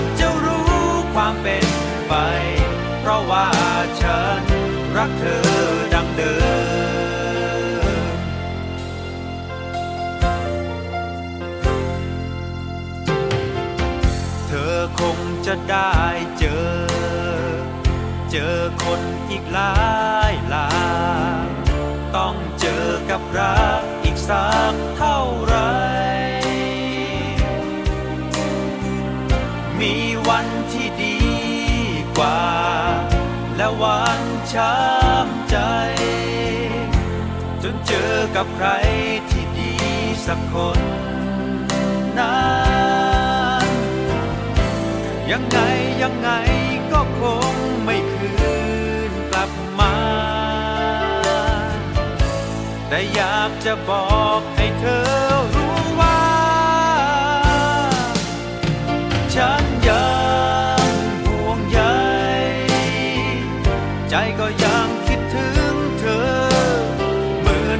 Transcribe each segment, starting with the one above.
ากจะรู้ความเป็นไป เพราะว่าฉันรักเธอดังเดิม เธอคงจะได้เจอ เจอคนอีกหลายหลายต้องเจอกับรักอีกสักเท่าไร และวันช้ำใจ จนเจอกับใครที่ดีสักคนนั้นยังไงยังไงก็คงไม่คืนกลับมา แต่อยากจะบอกให้เธอ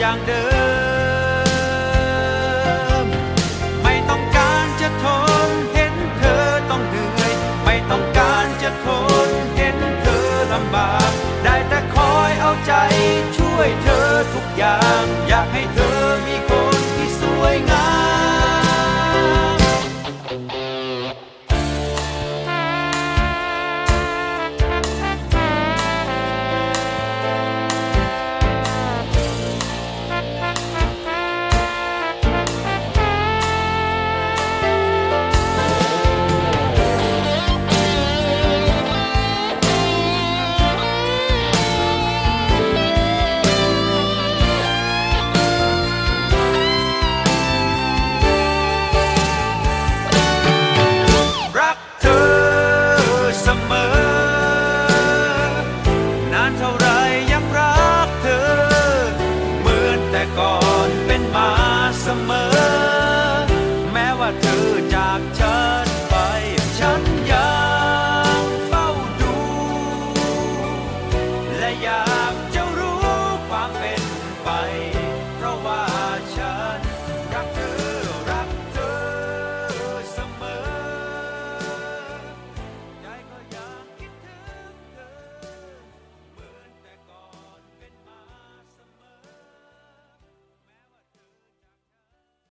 样的